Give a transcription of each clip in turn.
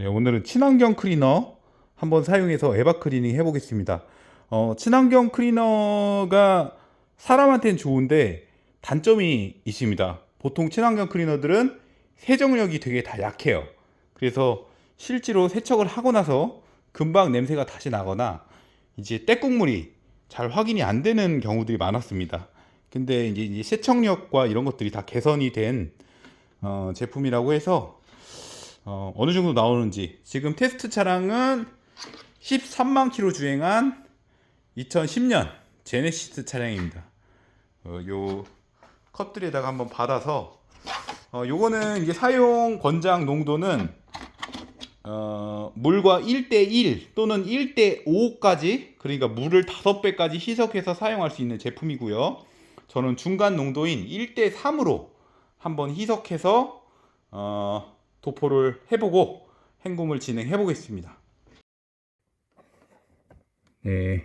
네, 오늘은 친환경 클리너 한번 사용해서 에바 클리닝 해보겠습니다. 어, 친환경 클리너가 사람한테는 좋은데 단점이 있습니다. 보통 친환경 클리너들은 세정력이 되게 다 약해요. 그래서 실제로 세척을 하고 나서 금방 냄새가 다시 나거나 이제 때국물이 잘 확인이 안 되는 경우들이 많았습니다. 근데 이제, 세척력과 이런 것들이 다 개선이 된 어, 제품이라고 해서 어, 어느 정도 나오는지 지금 테스트 차량은 13만 킬로 주행한 2010년 제네시스 차량입니다. 어, 요 컵들에다가 한번 받아서 어, 요거는 이제 사용 권장 농도는 어, 물과 1대1 또는 1대5까지 그러니까 물을 5배까지 희석해서 사용할 수 있는 제품이고요. 저는 중간 농도인 1대3으로 한번 희석해서 어, 도포를 해보고 행곰을 진행해 보겠습니다. 네.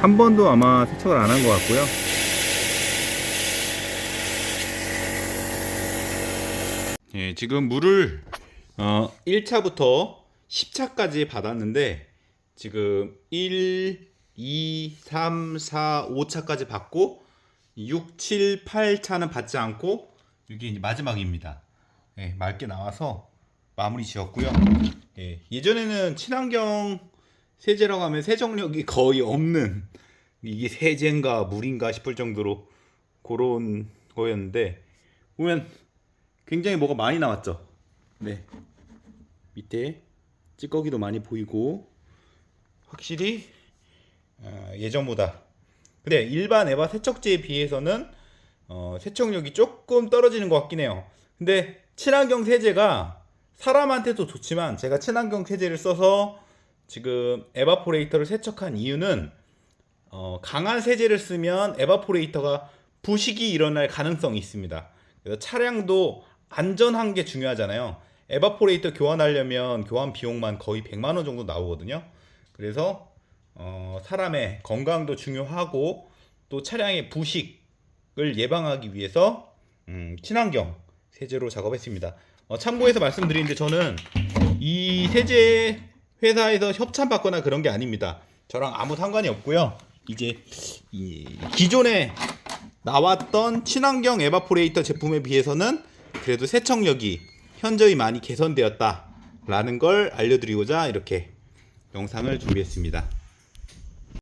한 번도 아마 세척을 안 한 것 같고요. 예, 지금 물을 어, 1차부터 10차까지 받았는데 지금 1, 2, 3, 4, 5차까지 받고 6, 7, 8차는 받지 않고 이게 이제 마지막입니다. 예, 맑게 나와서 마무리 지었고요. 예, 예전에는 친환경 세제라고 하면 세정력이 거의 없는 이게 세제인가 물인가 싶을 정도로 그런 거였는데 보면 굉장히 뭐가 많이 나왔죠. 네. 밑에 찌꺼기도 많이 보이고 확실히 어, 예전보다 근데 일반 에바 세척제에 비해서는 어, 세척력이 조금 떨어지는 것 같긴 해요. 근데 친환경 세제가 사람한테도 좋지만 제가 친환경 세제를 써서 지금 에바포레이터를 세척한 이유는 어, 강한 세제를 쓰면 에바포레이터가 부식이 일어날 가능성이 있습니다. 그래서 차량도 안전한 게 중요하잖아요. 에바포레이터 교환하려면 교환 비용만 거의 100만 원 정도 나오거든요. 그래서 어, 사람의 건강도 중요하고 또 차량의 부식을 예방하기 위해서 음, 친환경 세제로 작업했습니다. 어, 참고해서 말씀드리는데 저는 이 세제 회사에서 협찬 받거나 그런 게 아닙니다. 저랑 아무 상관이 없고요. 이제 이 기존에 나왔던 친환경 에바포레이터 제품에 비해서는 그래도 세척력이 현저히 많이 개선되었다라는 걸 알려드리고자 이렇게 영상을 준비했습니다.